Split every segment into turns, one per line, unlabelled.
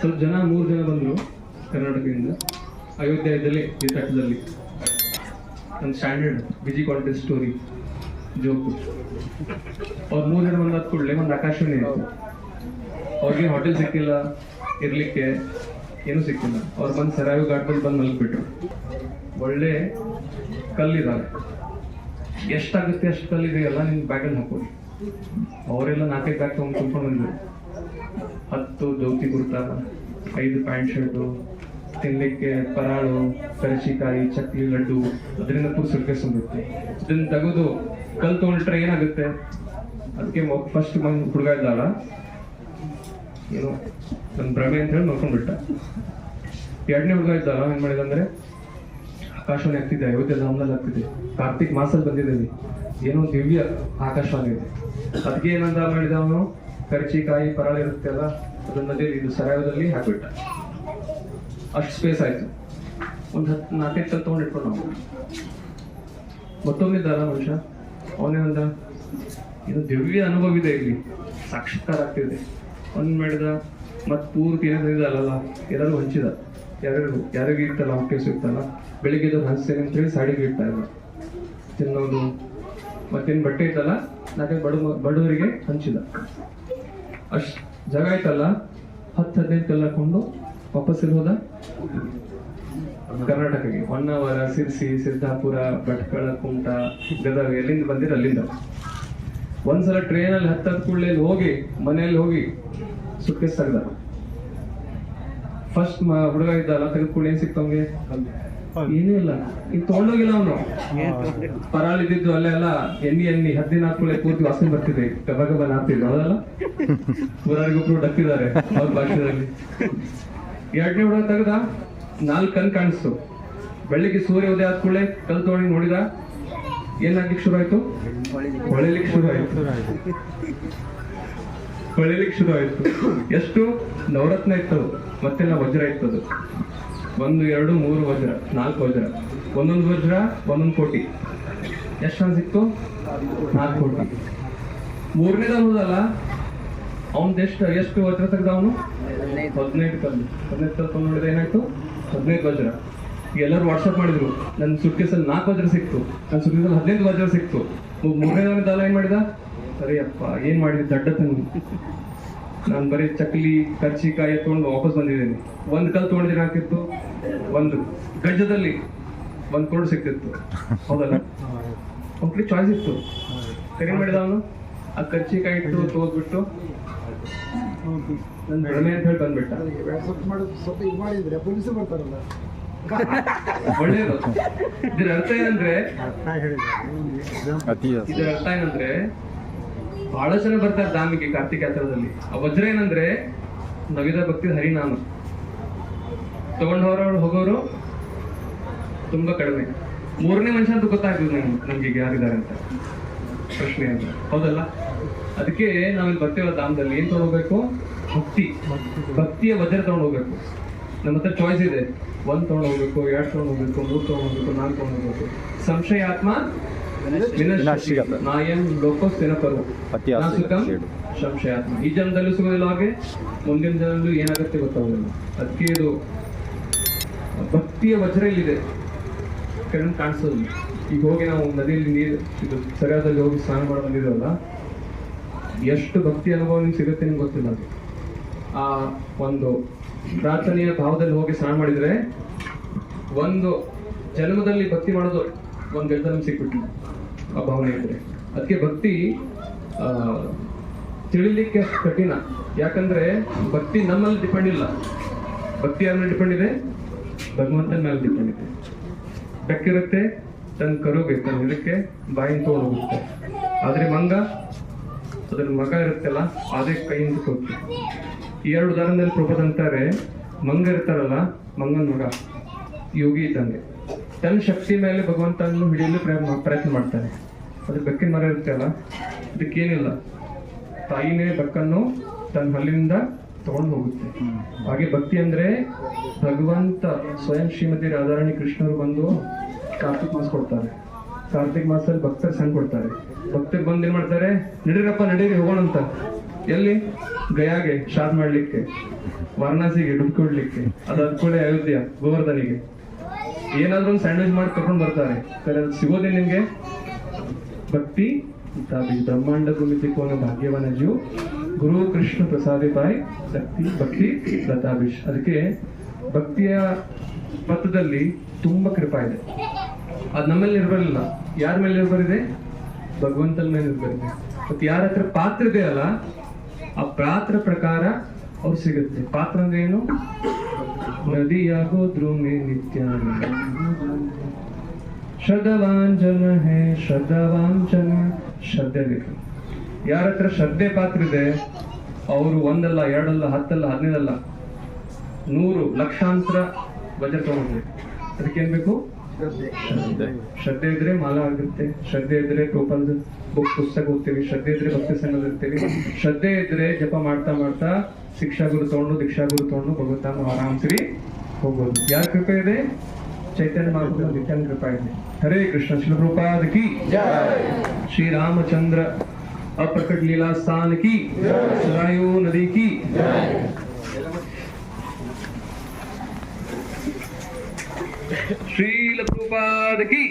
ಸ್ವಲ್ಪ ಜನ, ಮೂರು ಜನ ಬಂದರು ಕರ್ನಾಟಕದಿಂದ. ಅಯೋಧ್ಯೆಯಲ್ಲಿ ಈ ತಟ್ಟದಲ್ಲಿ ಒಂದು ಸ್ಟ್ಯಾಂಡರ್ಡ್ ಬಿಜಿ ಕಾಂಟೆಸ್ಟ್ ಸ್ಟೋರಿ ಜೋಕು ಅವ್ರು ಮೂರು ಜನ ಬಂದಾದ ಕೂಡಲೇ ಒಂದು ಆಕಾಶವಾಣಿ ಆಯಿತು. ಅವ್ರಿಗೆ ಹೋಟೆಲ್ ಸಿಕ್ಕಿಲ್ಲ, ಇರಲಿಕ್ಕೆ ಏನೂ ಸಿಕ್ಕಿಲ್ಲ. ಅವ್ರು ಬಂದು ಸರಾಯು ಘಾಟದಲ್ಲಿ ಬಂದು ಮಲಗಿಬಿಟ್ರು. ಒಳ್ಳೆ ಕಲ್ಲಿದ್ದಾರೆ ಎಷ್ಟಾಗುತ್ತೆ ಅಷ್ಟು ಕಲ್ಲಿದೆಯಲ್ಲ ನಿಮ್ಗೆ ಬ್ಯಾಗಲ್ಲಿ ಹಾಕೊಳ್ಳಿ ಅವರೆಲ್ಲ ನಾಲ್ಕೈದು ಬ್ಯಾಗ್ ತೊಗೊಂಡು ತುಂಬ್ಕೊಂಡು ಬಂದ್ರು. ಹತ್ತು ಧೋತಿ ಕುರ್ತಾ, ಐದು ಪ್ಯಾಂಟ್ ಶರ್ಟು ತಿನ್ನಲಿಕ್ಕೆ ಪರಾಳು ಕರಚಿಕಾಯಿ ಚಕ್ಲಿ ಲಡ್ಡು, ಅದರಿಂದ ಪುಸ್ತಕ ಇದನ್ನು ಇದನ್ನ ತೆಗೆದು ಕಲ್ ತೊಗೊಂಡ್ರೆ ಏನಾಗುತ್ತೆ? ಅದಕ್ಕೆ ಫಸ್ಟ್ ಬಂದು ಹುಡುಗ ಇದ್ದಾಳ ಏನೋ? ನನ್ನ ಭ್ರಮೆ ಅಂತ ಹೇಳಿ ನೋಡ್ಕೊಂಡ್ಬಿಟ್ಟ ಎರಡನೇ ಹುಡುಗ ಇದ್ದಾಳ ಏನ್ ಮಾಡಿದಂದ್ರೆ ಆಕಾಶವಾಣಿ ಆಗ್ತಿದೆ, ಅಯೋಧ್ಯೆ ಧಾಮದಲ್ಲಿ ಆಗ್ತಿದೆ. ಕಾರ್ತಿಕ್ ಮಾಸಲ್ಲಿ ಬಂದಿದ್ದೀವಿ ಏನೋ ದಿವ್ಯ ಆಕಾಶವಾಣಿ ಇದೆ. ಅದಕ್ಕೆ ಏನಂತ ಮಾಡಿದ ಅವನು? ಕರ್ಚಿಕಾಯಿ ಪರಳ ಇರುತ್ತೆ ಅಲ್ಲ, ಅದನ್ನ ಇದು ಸರಾಯದಲ್ಲಿ ಹಾಕ್ಬಿಟ್ಟ. ಅಷ್ಟು ಸ್ಪೇಸ್ ಆಯ್ತು. ಒಂದು ಹತ್ತು ನಾಲ್ಕೈದು ಕಲ್ ತೊಗೊಂಡು ಇಟ್ಕೊಂಡು ನಾವು ಇದ್ದಾರ ಮನುಷ್ಯ? ಅವನೇನಂದ ಇದು ದಿವ್ಯ ಅನುಭವ ಇದೆ ಇಲ್ಲಿ. ಸಾಕ್ಷಾತ್ಕಾರ ಆಗ್ತಿದೆ ಅವ್ನು ಮಾಡಿದ ಮತ್ ಪೂರ್ತಿ ಏನಿದೆ ಅಲ್ಲಲ್ಲ, ಎಲ್ಲರೂ ಹಂಚಿದ. ಯಾರ್ಯಾರು ಯಾರಿಗೆ ಇರ್ತಲ್ಲ ಕೇಸು ಇರ್ತಲ್ಲ ಬೆಳಿಗ್ಗೆ ಎದ್ದು ಹಂಚ್ತೇನೆ ಅಂತ ಹೇಳಿ ಸಾಡಿಗೆ ಇಡ್ತಾ ಇಲ್ಲ ತಿನ್ನೋದು, ಮತ್ತೇನು ಬಟ್ಟೆ ಇತ್ತಲ್ಲ, ನಾಲ್ಕೈದು ಬಡ ಬಡವರಿಗೆ ಹಂಚಿದ. ಅಷ್ಟ್ ಜಾಗ ಆಯ್ತಲ್ಲ? ಹತ್ತು ಹದಿನೈದು ಕಲ್ಲ ಹಾಕೊಂಡು ವಾಪಸ್ ಇಲ್ಲಿ ಹೋದ? ಕರ್ನಾಟಕಕ್ಕೆ. ಹೊನ್ನಾವರ ಸಿರ್ಸಿ, ಸಿದ್ದಾಪುರ, ಭಟ್ಕಳ, ಕುಮಟ, ಗದಗ, ಎಲ್ಲಿಂದ ಬಂದಿರ ಅಲ್ಲಿಂದ? ಒಂದ್ಸಲ ಟ್ರೈನಲ್ಲಿ ಹತ್ತದ ಕೂಡಲೇ ಹೋಗಿ, ಮನೆಯಲ್ಲಿ ಹೋಗಿ ಸುಟ್ಕೇಸ್ ತೆಗ್ದ. ಫಸ್ಟ್ ಹುಡುಗ ಇದ್ದಲ್ಲ ತೆಗೆದು ಕೂಡ ಏನ್ ಸಿಕ್ತವಂಗೆ ಏನೂ ಇಲ್ಲ. ಈಗ ತಗೊಂಡೋಗಿಲ್ಲ ಅವನು. ಪರಾಳ ಇದ್ದಿದ್ದು ಅಲ್ಲೇ ಎಲ್ಲ ಎಣ್ಣಿ ಎಣ್ಣಿ, ಹದ್ದಿನ ಹಾಕೊಳ್ಳೆ ಪೂರ್ತಿ ವಾಸನೆ ಬರ್ತಿದೆ. ಗಬ ಗಬ ನಾಡ್ತಿದ್ರು ಹೌದಲ್ಲ? ಊರಾರಿಗೊಬ್ರು ಡಕ್ಕಿದ್ದಾರೆ ಅವ್ರ ಭಾಷೆದಲ್ಲಿ ಎರಡನೇ ಹುಡುಗ ತೆಗ್ದ? ನಾಲ್ಕು ಕಣ್ ಕಾಣಿಸ್ತು. ಬೆಳಿಗ್ಗೆ ಸೂರ್ಯ ಉದಯ ಆದ ಕೂಡಲೇ ಕಲ್ ತಗೊಂಡು ನೋಡಿದ? ಏನಾಗ್ಲಿಕ್ಕೆ ಶುರು ಆಯ್ತು? ಹೊಳಿಲಿಕ್ಕೆ ಶುರು ಆಯ್ತು. ಹೊಳಿಲಿಕ್ಕೆ ಶುರು ಆಯ್ತು. ಎಷ್ಟು? ನವರತ್ನ ಇತ್ತು. ಮತ್ತೆಲ್ಲ ವಜ್ರ ಇತ್ತದು. ಒಂದು, ಎರಡು, ಮೂರು ವಜ್ರ, ನಾಲ್ಕು ವಜ್ರ. ಒಂದೊಂದು ವಜ್ರ, ಒಂದೊಂದು ಕೋಟಿ. ಎಷ್ಟು ಹಣ ಸಿಕ್ತು? ನಾಲ್ಕು ಕೋಟಿ. ಮೂರನೇದ ಹೋದಲ್ಲ ಅವನ್ ಎಷ್ಟು ಎಷ್ಟು ವಜ್ರ ತೆಗ್ದ ಅವನು? ಹದಿನೈದು ಕಲ್ಲು. ಹದಿನೈದು ಕಲ್ಲು ನೋಡಿದ ನೋಡಿದ್ರೆ ಏನಾಯ್ತು? ಹದಿನೈದು ವಜ್ರ. ಎಲ್ಲರೂ ವಾಟ್ಸಪ್ ಮಾಡಿದ್ರು, ನನ್ನ ಸುಟ್ಕೇಸಲ್ಲಿ ನಾಲ್ಕು ವಜ್ರ ಸಿಕ್ತು. ನನ್ನ ಸುಟ್ಕೇಸಲ್ಲಿ ಹದಿನೈದು ವಜ್ರ ಸಿಕ್ತು. ಮೂರನೇದವನಿದ್ದಲ್ಲ ಏನ್ ಮಾಡಿದ? ಸರಿ ಅಪ್ಪ ಏನ್ ಮಾಡಿದ್ವಿ ದಡ್ಡ ತಂದು ನಾನು ಬರೀ ಚಕ್ಲಿ ಕರ್ಚಿಕಾಯಿ ತಗೊಂಡು ವಾಪಸ್ ಬಂದಿದ್ದೀನಿ. ಒಂದ್ ಕಲ್ ತೊಗೊಂಡಿದ್ರೆ ಹಾಕಿತ್ತು ಒಂದು. ಗಜ್ಜದಲ್ಲಿ ಒಂದ್ ಕೊಡು ಸಿಕ್ತಿತ್ತು. ಹೌದಲ್ಲ? ಕಂಪ್ಲೀಟ್ ಚಾಯ್ಸ್ ಇತ್ತು. ಕರಿ ಮಾಡಿದ ಅವನು? ಆ ಕರ್ಚಿಕಾಯಿ ಇಟ್ಟು ತೋದ್ಬಿಟ್ಟು ನನ್ನ ಬೆಳಮೆ ಅಂತ ಹೇಳಿ ಬಂದ್ಬಿಟ್ಟ. ಒಳ್ಳೇದು. ಇದ್ರ ಅರ್ಥ ಏನಂದ್ರೆ ಇದರ ಅರ್ಥ ಏನಂದ್ರೆ ಬಹಳ ಜನ ಬರ್ತಾರೆ ಧಾಮಿಗೆ ಕಾರ್ತಿಕ ಯಾತ್ರದಲ್ಲಿ ಆ ವಜ್ರ ಏನಂದ್ರೆ, ನವಿದ ಭಕ್ತಿ ಹರಿನಾಮ. ತಗೊಂಡ್ ಹೋಗೋರು ಹೋಗೋರು ತುಂಬಾ ಕಡಿಮೆ. ಮೂರನೇ ಮನುಷ್ಯ ಅಂತ ಗೊತ್ತಾಗ್ತದೆ ನಮ್ಗೆ ಈಗ ಯಾರಿದ್ದಾರೆ ಅಂತ. ಪ್ರಶ್ನೆ ಅಂತ ಹೌದಲ್ಲ? ಅದಕ್ಕೆ ನಾವಿಲ್ಲಿ ಬರ್ತೀವೋ ಧಾಮದಲ್ಲಿ, ಏನ್ ತಗೋಬೇಕು? ಭಕ್ತಿ. ಭಕ್ತಿಯ ವಜ್ರ ತಗೊಂಡು ಹೋಗ್ಬೇಕು ನಮ್ಮ ಹತ್ರ ಚಾಯ್ಸ್ ಇದೆ. ಒಂದ್ ತಗೊಂಡ್ ಹೋಗ್ಬೇಕು ಎರಡ್ ತಗೊಂಡ್ ಹೋಗ್ಬೇಕು ಮೂರ್ ತಗೊಂಡ್ ಹೋಗ್ಬೇಕು ನಾಲ್ಕು ತಗೊಂಡ್ ಹೋಗ್ಬೇಕು ಸಂಶಯಾತ್ಮ
ವಿನಾಶಿಗತ.
ನಾಯಂ ಲೋಕೋಸ್ ತಿನಪರು
ಅತಿ ಆಸೆ
ನಾಸುಕಂ
ಕೇಡು.
ಸಂಶಯಾತ್ಮ ಈ ಜನ್ಮದಲ್ಲೂ ಸಿಗೋದಿಲ್ಲ ಹಾಗೆ ಮುಂದಿನ ಜನರಲ್ಲೂ ಏನಾಗುತ್ತೆ ಗೊತ್ತಾಗೋದಿಲ್ಲ ಅದಕ್ಕೆ ಇದು ಭಕ್ತಿಯ ವಜ್ರ ಇಲ್ಲಿದೆ. ಕಣ್ಣು ಕಾಣಿಸೋದಿಲ್ಲ ಈಗ ಹೋಗಿ ನಾವು ನದಿಯಲ್ಲಿ ನೀರು ಇದು ಸರಿಯಾದಲ್ಲಿ ಹೋಗಿ ಸ್ನಾನ ಮಾಡಿ ಬಂದಿದ್ದೇವಲ್ಲ ಎಷ್ಟು ಭಕ್ತಿ ಅನುಭವ ನಿಮ್ಗೆ ಸಿಗುತ್ತೆ ನಿಮ್ಗೆ ಗೊತ್ತಿಲ್ಲ ಅದು. ಆ ಒಂದು ಪ್ರಾರ್ಥನೆಯ ಭಾವದಲ್ಲಿ ಹೋಗಿ ಸ್ನಾನ ಮಾಡಿದರೆ ಒಂದು ಜನ್ಮದಲ್ಲಿ ಭಕ್ತಿ ಮಾಡೋದು ಒಂದು ನಮ್ಗೆ ಸಿಕ್ಬಿಟ್ಟಿಲ್ಲ ಆ ಭಾವನೆ ಇದ್ರೆ. ಅದಕ್ಕೆ ಭಕ್ತಿ ತಿಳಿಲಿಕ್ಕೆ ಕಠಿಣ. ಯಾಕಂದ್ರೆ ಭಕ್ತಿ ನಮ್ಮಲ್ಲಿ ಡಿಪೆಂಡ್ ಇಲ್ಲ. ಭಕ್ತಿ ಯಾರ ಡಿಪೆಂಡ್ ಇದೆ? ಭಗವಂತನ ಮೇಲೆ ಡಿಪೆಂಡ್ ಇದೆ. ಬೆಕ್ಕಿರುತ್ತೆ ತನ್ನ ಕರುಗೆ ತನ್ನ ಇದಕ್ಕೆ ಬಾಯಿಂದ ತೊಗೊಂಡು ಹೋಗುತ್ತೆ. ಆದ್ರೆ ಮಂಗ ಅದ್ರ ಮಗ ಇರುತ್ತಲ್ಲ, ಅದೇ ಕೈಯಿಂದ ಹೋಗುತ್ತೆ ಈ ಎರಡು ಉದಾಹರಣೆಯಲ್ಲಿ ಪ್ರಭುತ್ ಅಂತಾರೆ, ಮಂಗ ಇರ್ತಾರಲ್ಲ, ಮಂಗನ ಮಗ, ಯೋಗಿ ಇದ್ದಂಗೆ. ತನ್ನ ಶಕ್ತಿ ಮೇಲೆ ಭಗವಂತನನ್ನು ಹಿಡಿಯಲು ಪ್ರಯತ್ನ ಪ್ರಯತ್ನ ಮಾಡ್ತಾನೆ. ಅದು ಬೆಕ್ಕಿನ ಮರ ಇರುತ್ತಲ್ಲ ಅದಕ್ಕೇನಿಲ್ಲ ತಾಯಿನೇ ಬೆಕ್ಕನ್ನು ತನ್ನ ಹಲ್ಲಿನಿಂದ ತಗೊಂಡು ಹೋಗುತ್ತೆ. ಹಾಗೆ ಭಕ್ತಿ ಅಂದ್ರೆ ಭಗವಂತ ಸ್ವಯಂ ಶ್ರೀಮತಿ ರಾಧಾರಾಣಿ ಕೃಷ್ಣರು ಬಂದು ಕಾರ್ತಿಕ್ ಮಾಸ ಕೊಡ್ತಾರೆ. ಕಾರ್ತಿಕ್ ಮಾಸದಲ್ಲಿ ಭಕ್ತರು ಸಂಘ ಕೊಡ್ತಾರೆ. ಭಕ್ತರು ಬಂದು ಏನ್ ಮಾಡ್ತಾರೆ? ನಡೀರಪ್ಪ, ನಡೀರಿ, ಹೋಗೋಣ ಅಂತ. ಎಲ್ಲಿ? ಗಯಾಗೆ, ಶಾದ್ ಮಾಡ್ಲಿಕ್ಕೆ, ವಾರಣಾಸಿಗೆ ದುಡ್ಡು ಕೊಡ್ಲಿಕ್ಕೆ ಅದಾದ ಕೂಡ ಅಯೋಧ್ಯ, ಗೋವರ್ಧನಿಗೆ. ಏನಾದ್ರೂ ಒಂದು ಸ್ಯಾಂಡ್ವಿಚ್ ಮಾಡಿ ಕರ್ಕೊಂಡು ಬರ್ತಾರೆ. ಸರಿ, ಅದು ಸಿಗೋದೇ ನಿಮ್ಗೆ? ಭಕ್ತಿ ಬ್ರಹ್ಮಾಂಡ ಗುಮಿತಿ ಕೋನ ಭಾಗ್ಯವನ ಜೀವ ಗುರು ಕೃಷ್ಣ ಪ್ರಸಾದಿ ಪಾಯ್ ಶಕ್ತಿ, ಭಕ್ತಿ, ಲತಾಭಿಷ್. ಅದಕ್ಕೆ ಭಕ್ತಿಯ ಪಥದಲ್ಲಿ ತುಂಬಾ ಕೃಪಾ ಇದೆ. ಅದು ನಮ್ಮಲ್ಲಿ ನಿರ್ಬರಲಿಲ್ಲ ಯಾರ ಮೇಲೆ ನಿರ್ಬರಿದೆ ಭಗವಂತನ ಮೇಲೆ ನಿರ್ಬರಿದೆ ಮತ್ತೆ ಯಾರ ಹತ್ರ ಪಾತ್ರ ಇದೆ ಅಲ್ಲ, ಆ ಪಾತ್ರ ಪ್ರಕಾರ ಅವ್ರು ಸಿಗುತ್ತೆ. ಪಾತ್ರ ಅಂದ್ರೆ ಏನು ನದಿಯಾಗೋದ್ರು ಮೇ ನಿತ್ಯಾನ. ಶ್ರದ್ಧವಾಂಜನ ಹೇ, ಶ್ರದ್ಧವಾಂಜನ, ಶ್ರದ್ಧೆ ಬೇಕು. ಯಾರ ಹತ್ರ ಶ್ರದ್ಧೆ ಪಾತ್ರ ಇದೆ? ಅವರು ಒಂದಲ್ಲ, ಎರಡಲ್ಲ, ಹತ್ತಲ್ಲ, ಹದಿನೈದಲ್ಲ. ನೂರು ಲಕ್ಷಾಂತರ ಬಜೆಟ್ ತಗೊಂಡ್ರೆ. ಅದಕ್ಕೆ ಏನ್ ಬೇಕು? ಶ್ರದ್ಧೆ ಇದ್ರೆ ಮಾಲ ಆಗುತ್ತೆ ಶ್ರದ್ಧೆ ಇದ್ರೆ ಟೋಪಲ್ ಬುಕ್ ಪುಸ್ತಕ ಓದ್ತೀವಿ. ಶ್ರದ್ಧೆ ಇದ್ರೆ ಭಕ್ತಿ ಸಂಘದ ಇರ್ತೀವಿ. ಶ್ರದ್ಧೆ ಇದ್ರೆ ಜಪ ಮಾಡ್ತಾ ಮಾಡ್ತಾ ಶಿಕ್ಷಾ ಗುರು ತಗೊಂಡು ದೀಕ್ಷಾ ಗುರು ತಗೊಂಡು ಭಗವಂತನ ಆರಾಮ್ಸಿ ಹೋಗ್ಬೋದು. ಯಾರ ಕೃಪೆ ಇದೆ? ಚೈತನ್ಯ ಮಾರ್ಗದ ನಿತ್ಯನ ಕೃಪಾ ಇದೆ. ಹರೇ ಕೃಷ್ಣ ಶಿಲರೂಪಾದ ಕಿ ಶ್ರೀರಾಮಚಂದ್ರ ಅಪ್ರಕಟ ಲೀಲಾ ಸ್ಥಾನ ಕಿ ಸದಾಯು ನದಿ ಕಿ ಶ್ರೀಲ ಪ್ರಭುಪಾದ ಕಿ.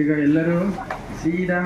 ಈಗ ಎಲ್ಲರೂ ಸೀದಾ